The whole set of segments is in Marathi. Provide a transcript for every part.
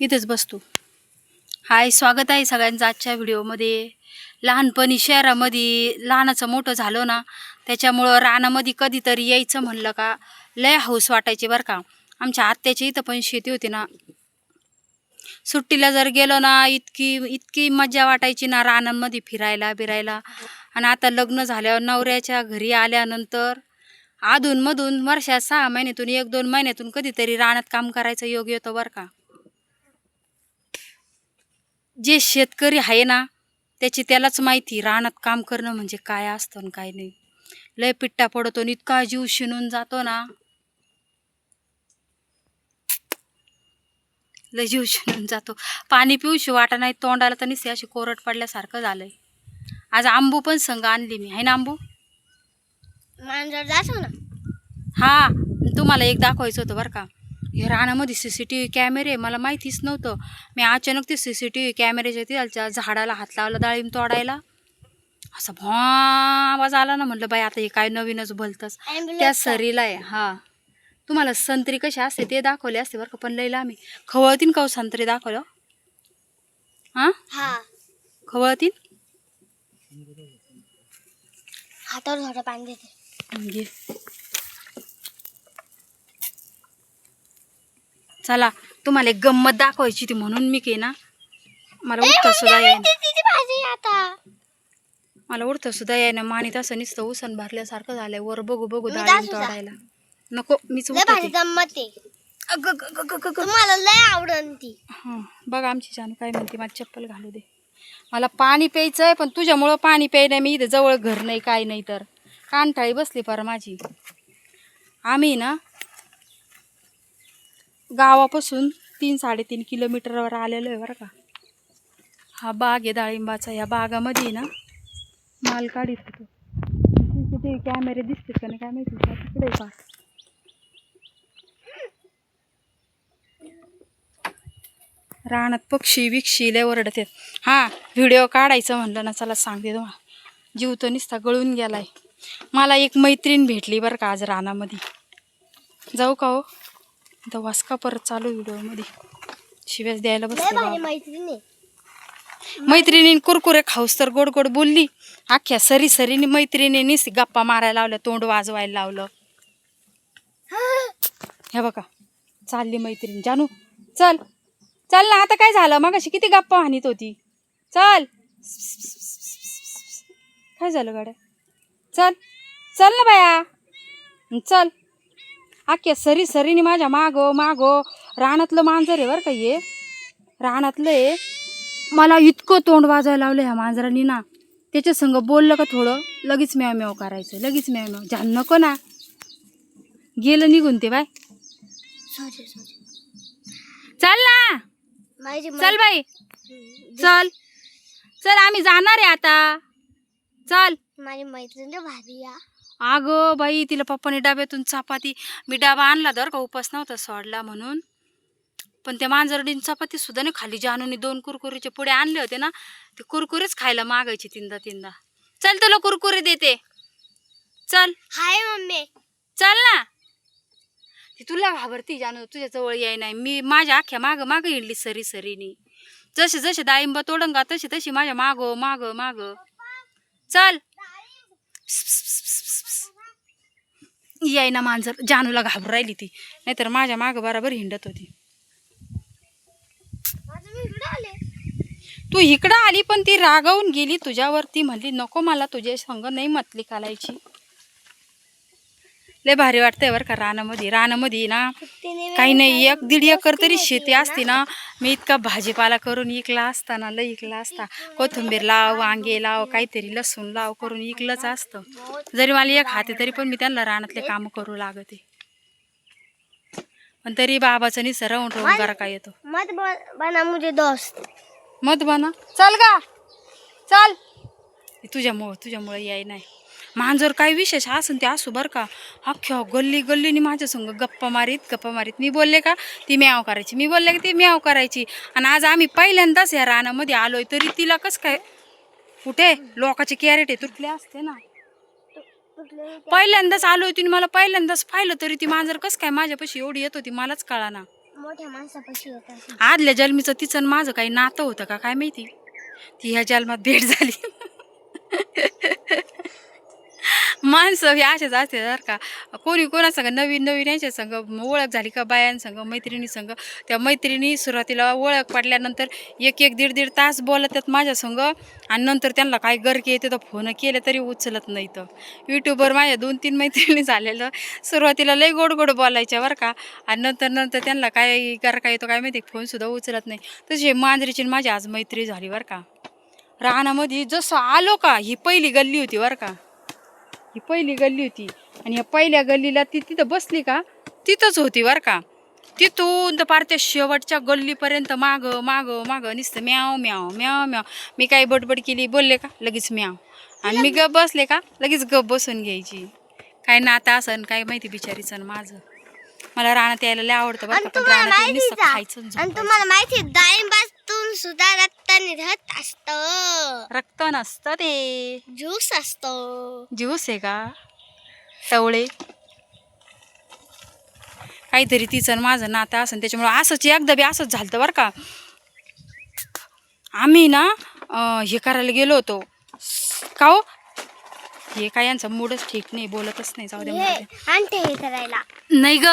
इथेच बसतो. हाय स्वागत आहे सगळ्यांचं आजच्या व्हिडिओमध्ये. लहानपणी शहरामध्ये लहानाचं मोठं झालो ना त्याच्यामुळं रानामध्ये कधीतरी यायचं म्हणलं का लय हौस वाटायची बरं का. आमच्या आत्याची इथं पण शेती होती ना. सुट्टीला जर गेलो ना इतकी इतकी मजा वाटायची ना रानांमध्ये फिरायला बिरायला. आणि आता लग्न झाल्यावर नवऱ्याच्या घरी आल्यानंतर अधूनमधून वर्षात सहा महिन्यातून एक दोन महिन्यातून कधीतरी रानात काम करायचं योग येतो बरं का. जे शेतकरी आहे ना त्याची त्यालाच माहिती रानात काम करणं म्हणजे काय असतं आणि काय नाही. लय पिट्टा पडतो आणि इतका जीव शिनून जातो ना. लय जीव शिनून जातो. पाणी पिऊशी वाटा नाही तोंडाला तर निसे अशी कोरड पडल्यासारखं झालंय. आज आंबू पण संग आणली मी. आहे ना आंबू? मांजर जातो ना? हा तुम्हाला एक दाखवायचं होतं बरं का. हे रानामध्ये सी सी टी व्ही कॅमेरे मला माहितीच नव्हतं. मी अचानक ते सी सी टी व्ही कॅमेऱ्याच्या तिथल्या झाडाला हात लावला डाळिंब तोडायला. असं भॉ आवाज आला ना म्हटलं बाई आता हे काय नवीनच भलतंच त्या. सरीला आहे हा. तुम्हाला संत्री कशी असते ते दाखवले असते बरं का पण लईला आम्ही खवळतीन का हो संत्री दाखवलं? हां? हा. खवळतीन? हातावर पाणी देते घे. चला तुम्हाला एक गंमत दाखवायची होती म्हणून मी के ना. मला उठता सुद्धा येईना. मला उठता सुद्धा येईना. माणी तसं नुसतं उसन भरल्यासारखं झालंय. वर बघू बघू जा. तोडायला. नको मीच. तुम्हाला लय आवडन ती. बघा आमची जानू काय म्हणते. माझी चप्पल घालू दे. मला पाणी प्यायचं आहे पण तुझ्यामुळं पाणी प्यायला मी इथं जवळ घर नाही काय नाही तर. कानठाळी बसली पर माझी. आम्ही ना गावापासून तीन साडेतीन किलोमीटरवर आलेलो आहे बरं का. हा बाग आहे डाळिंबाचा या बागामध्ये ना माल काढीत होतो किती कॅमेरे दिसतात का नाही काय माहिती. का तिकडे का रानात पक्षी विक्षी लय ओरडत आहेत. हां व्हिडिओ काढायचं म्हणलं ना चला सांगते तुम्हाला जीव तो निसता गळून गेलाय. मला एक मैत्रीण भेटली बरं का आज रानामध्ये. जाऊ का हो? आता वासका परत चालू व्हिडिओमध्ये. शिव्यास द्यायला बसते बाबा. मैत्रीण मैत्रिणीने कुरकुरे खाऊस तर गोड गोड बोलली. अख्ख्या सरी सरीने मैत्रिणीने गप्पा मारायला लावल्या तोंड वाजवायला लावलं. हे बघा चालली मैत्रीण. जानू चल. चल ना आता काय झालं? मग अशी किती गप्पा हानीत होती. चल. काय झालं गाड्या? चल. चल ना बाया. चल. अख्ख्या सरी सरीने माझ्या मागो मागो. रानातलं मांजर आहे बरं का ये रानातलं आहे. मला इतकं तोंड वाजायला लावलं ह्या मांजरांनी ना. त्याच्या संग बोललं का थोडं? लगेच म्याव म्याव करायचं लगेच म्याव म्याव जाण नको ना. गेलं निघून ते बाय. चल ना. चल बाई. चल. चल आम्ही जाणार आहे आता. चल. माझी मैत्रीण भारी या अगं बाई तिला पप्पाने डब्यातून चपाती मी डबा आणला दर का उपास नव्हता सोडला म्हणून. पण त्या मांजरडीन चपाती सुद्धा नाही खाली जानूने दोन कुरकुरीचे पुढे आणले होते ना ते कुरकुरेच खायला मागायची तीनदा तीनदा. चल तुला कुरकुरे देते. चल. Hi mummy. चल ना. ती तुला घाबरती जानू तुझ्या जवळ याय नाही. मी माझ्या अख्ख्या माग माग हिंडली सरी सरीनी जसे जसे डाळिंब तोडंगा तशी तशी माझ्या माग माग माग. चल. याय ना मांजर. जानूला घाबरू राहिली ती. नाहीतर माझ्या माग बराबर हिंडत होती. तू इकडं आली पण ती रागावून गेली तुझ्यावर ती म्हणली नको मला तुझ्या संग नाही मतली कालायची. लय भारी वाटतंय बरं का रानामध्ये. रानामध्ये ना काही नाही एक दीड एकर तरी शेती असती ना. मी इतका भाजीपाला करून इकला असता ना लय इकला असता. कोथिंबीर लाव वांगे लाव काहीतरी लसूण लाव करून इकलंच असतं. जरी मला एक हाते तरी पण मी त्यांना रानातले कामं करू लागते. पण तरी बाबाचं निसर राहून राहून बरा काय येतो. मत बना मुझे दोस्त. मत बना. चल गा. चल. तुझ्यामुळं तुझ्यामुळं याय नाही. मांजर काय विशेष? असून ते असू बरं का. अख्ख्या गल्ली गल्लीने माझ्या संग गप्पा मारीत गप्पा मारीत. मी बोलले का? ती म्याव करायची. मी बोलले का ती म्याव करायची. आणि आज आम्ही पहिल्यांदाच या रानामध्ये आलोय तरी तिला कसं काय? कुठे? लोकाचे कॅरेट आहे तुटले असते ना. पहिल्यांदाच आलोय तिने मला पहिल्यांदाच पाहिलं तरी ती मांजर कसं काय माझ्यापाशी एवढी येत होती मलाच कळा ना मोठ्या माणसापाशी आदल्या जन्मीचं तिचं आणि माझं काही नातं होतं का? काय माहिती? ती ह्या जन्मात भेट झाली. माणसं हे असेच असते जर का. कोणी कोणासंग नवीन नवीन यांच्या संग ओळख झाली का बायांसंग मैत्रिणी संग त्या मैत्रिणी सुरुवातीला ओळख पडल्यानंतर एक एक दीड दीड तास बोलतात माझ्या संग आणि नंतर त्यांना काय गरके येते तर फोन केले तरी उचलत नाही तर. यूट्यूबवर माझ्या दोन तीन मैत्रिणी झालेलं. सुरुवातीला लई गोड गोड बोलायच्या बरं का. आणि नंतर नंतर त्यांना काय गरका येतो काय माहिती फोनसुद्धा उचलत नाही. तशी मांजरीची आणि माझी आज मैत्री झाली बरं का. रानामध्ये जसं आलो का ही पहिली गल्ली होती बरं का. ही पहिली गल्ली होती. आणि ह्या पहिल्या गल्लीला ती तिथं बसली का तिथंच होती बरं का. तिथून तर पार त्या शेवटच्या गल्लीपर्यंत माग माग माग नुसतं म्याव म्याव म्याव म्याव. मी काही बडबड केली बोलले का लगेच म्याव. आणि मी गप बसले का लगेच गप बसून घ्यायची. काय नातं असन काय माहिती बिचारीचं आणि माझं. मला रानात यायला लय आवडतं बरं का पण रानात नुसतं खायचं आणि. तुम्हाला माहिती सुद्धा रक्त निघत असत. रक्त नसतं ते. ज्यूस असतो. ज्यूस आहे का? टवळे काहीतरी तिचं आणि माझं नातं असं त्याच्यामुळं असंच एकदा बी असंच झालं बरं का. आम्ही ना अं, हे करायला गेलो होतो. का हो? हे काय यांचा मूडच ठीक नाही बोलतच नाही जाऊ द्या हे हे करायला. नाही ग.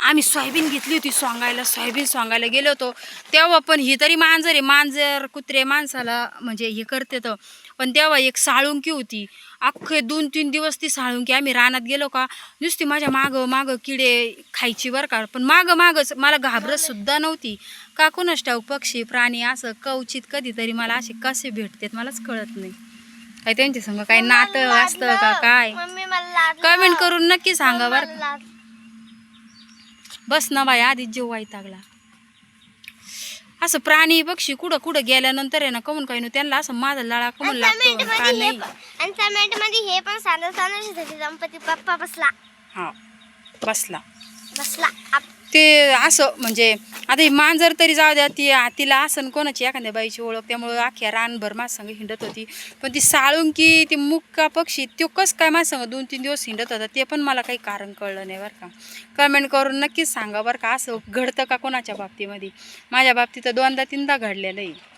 आम्ही सोयाबीन घेतली होती सोंगायला सोयाबीन सोंगायला गेलो होतो. तेव्हा पण ही तरी मांजर आहे मांजर कुत्रे माणसाला म्हणजे हे करते तर. पण तेव्हा एक साळुंकी होती. अख्खे दोन तीन दिवस ती साळुंकी. आम्ही रानात गेलो का नुसती माझ्या मागं मागं किडे खायची बरं का. पण मागं मागच मला घाबरत सुद्धा नव्हती. का कोणाच ठाऊक पक्षी प्राणी असं कवचित कधीतरी मला असे कसे भेटतात मलाच कळत नाही. काय त्यांच्या संग काय नातं असतं का काय. कमेंट करून नक्की सांगा बरं बस ना बाई आधीच जीव वैतागला. असं प्राणी पक्षी कुठं कुठं गेल्यानंतर आहे ना कमून काही त्यांना असं माझा लळा कमून लागतो हे पण- आणि cement मध्ये हे पण सांगत सांगत गणपती बाप्पा बसला. हा बसला. बसला. आप- ते असं म्हणजे आता ही मांजर तरी जाऊ द्या ती तिला असं कोणाची एखाद्या बाईची ओळख त्यामुळं अख्ख्या रानभर माझ्या हिंडत होती. पण ती साळुंकी ती मुक्का पक्षी तो कस काय माझ्या दोन तीन दिवस हिंडत होता ते पण मला काही कारण कळलं नाही बरं का. कमेंट करून नक्कीच सांगा बरं का असं घडतं का कोणाच्या बाबतीमध्ये? माझ्या बाबतीत तर दोनदा तीनदा घडलेलं आहे